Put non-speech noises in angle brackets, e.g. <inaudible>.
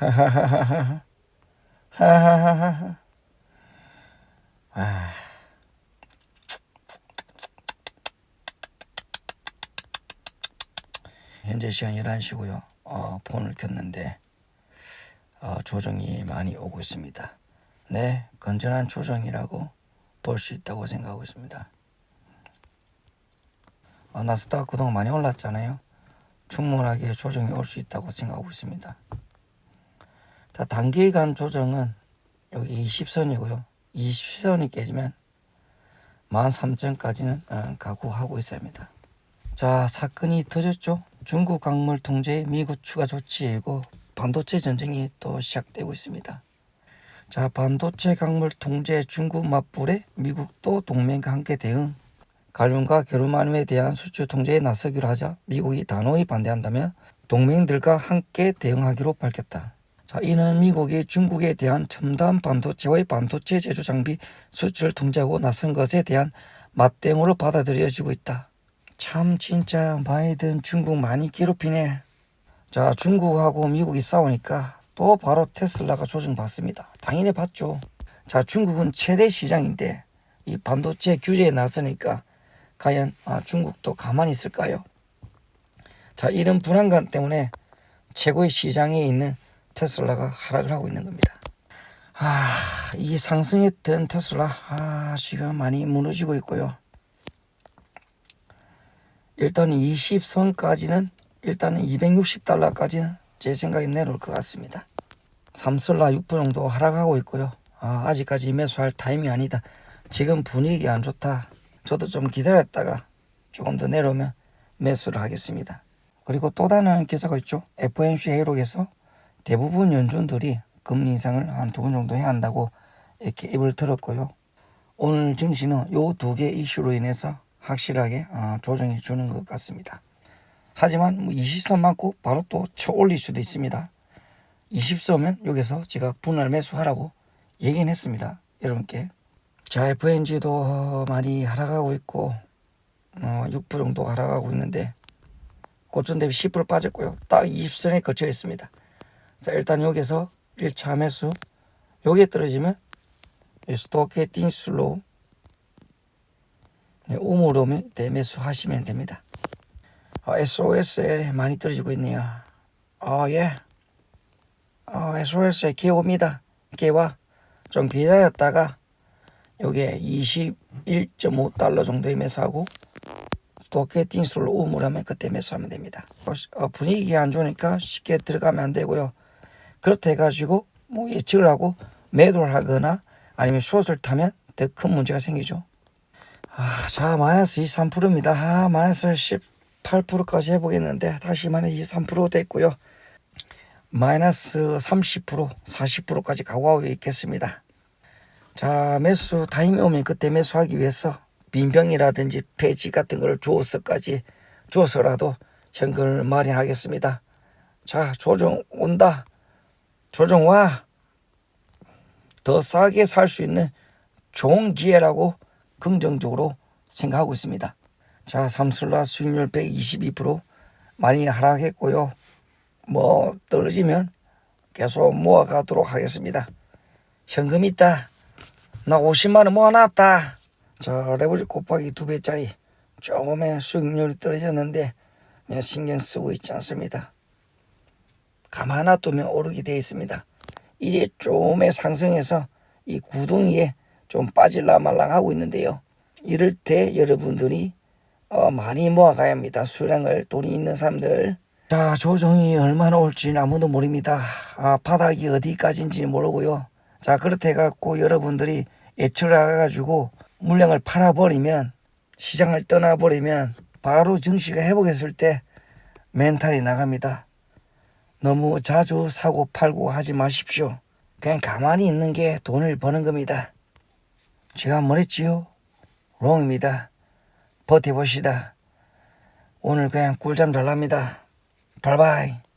아. <laughs> 현재 시간 11시고요. 어, 폰을 켰는데 어, 조정이 많이 오고 있습니다. 네, 건전한 조정이라고 볼 수 있다고 생각하고 있습니다. 어, 나스닥 그동안 많이 올랐잖아요. 충분하게 조정이 올 수 있다고 생각하고 있습니다. 자, 단기 간 조정은 여기 20선이고요. 20선이 깨지면 13,000까지는 어, 각오하고 있어야 합니다. 자, 사건이 터졌죠. 중국 강물 통제 미국 추가 조치이고 반도체 전쟁이 또 시작되고 있습니다. 자, 반도체 강물 통제 중국 맞불에 미국도 동맹과 함께 대응. 갈륨과 게르마늄에 대한 수출 통제에 나서기로 하자 미국이 단호히 반대한다며 동맹들과 함께 대응하기로 밝혔다. 자, 이는 미국이 중국에 대한 첨단 반도체와의 반도체 제조 장비 수출 통제하고 나선 것에 대한 맞대응으로 받아들여지고 있다. 참 진짜 바이든 중국 많이 괴롭히네. 자, 중국하고 미국이 싸우니까 또 바로 테슬라가 조정받습니다. 당연히 받죠. 자, 중국은 최대 시장인데 이 반도체 규제에 나서니까 과연 아, 중국도 가만히 있을까요? 자, 이런 불안감 때문에 최고의 시장에 있는 테슬라가 하락을 하고 있는 겁니다. 아, 이 상승했던 테슬라 아, 지금 많이 무너지고 있고요. 일단 20선까지는 일단은 260달러까지는 제 생각에 내려올 것 같습니다. 삼슬라 6% 정도 하락하고 있고요. 아, 아직까지 매수할 타임이 아니다. 지금 분위기 안 좋다. 저도 좀 기다렸다가 조금 더 내려오면 매수를 하겠습니다. 그리고 또 다른 기사가 있죠. FOMC 회의록에서 대부분 연준들이 금리 인상을 한 두 번 정도 해야 한다고 이렇게 입을 들었고요. 오늘 증시는 요 두 개 이슈로 인해서 확실하게 어, 조정해 주는 것 같습니다. 하지만 뭐 20선 맞고 바로 또 쳐 올릴 수도 있습니다. 20선면 여기서 제가 분할 매수하라고 얘기는 했습니다. 여러분께. 자, FNG도 많이 하락하고 있고 어, 6% 정도 하락하고 있는데 고점 대비 10% 빠졌고요. 딱 20선에 거쳐 있습니다. 자, 일단 여기서 1차 매수 여기에 떨어지면 스토케팅 슬로우 네, 우무로 대매수 하시면 됩니다. 어, SOS에 많이 떨어지고 있네요. 어, 예. 어, SOS에 기어옵니다. 기와 좀 기다렸다가 요게 21.5달러 정도에 매수하고 도케팅 술로 우물하면 그때 매수하면 됩니다. 어, 분위기가 안 좋으니까 쉽게 들어가면 안 되고요. 그렇다 해가지고 뭐 예측을 하고 매도를 하거나 아니면 숏을 타면 더 큰 문제가 생기죠. 아, 자, 마이너스 23%입니다. 아, 마이너스 18%까지 해보겠는데, 다시 마이너스 23% 됐고요. 마이너스 30%, 40%까지 가고하고 있겠습니다. 자, 매수 타임이 오면 그때 매수하기 위해서 빈병이라든지 폐지 같은 걸 주어서까지 주어서라도 현금을 마련하겠습니다. 자, 조정 온다. 조정 와. 더 싸게 살 수 있는 좋은 기회라고 긍정적으로 생각하고 있습니다. 자, 삼슬라 수익률 122% 많이 하락했고요. 뭐 떨어지면 계속 모아가도록 하겠습니다. 현금 있다. 나 50만 원 모아놨다. 자, 레버리 곱하기 두 배짜리 조금의 수익률이 떨어졌는데 신경 쓰고 있지 않습니다. 가만 놔두면 오르게 되어 있습니다. 이제 좀의 상승해서 이 구덩이에 좀 빠질라 말랑 하고 있는데요. 이럴 때 여러분들이 어, 많이 모아가야 합니다. 수량을 돈이 있는 사람들. 자, 조정이 얼마나 올지 아무도 모릅니다. 아, 바닥이 어디까지인지 모르고요. 자, 그렇다 해갖고 여러분들이 해가지고 물량을 팔아버리면 시장을 떠나버리면 바로 증시가 회복했을 때 멘탈이 나갑니다. 너무 자주 사고 팔고 하지 마십시오. 그냥 가만히 있는 게 돈을 버는 겁니다. 제가 뭐랬지요? 롱입니다. 버텨봅시다. 오늘 그냥 꿀잠 잘랍니다. 바이바이.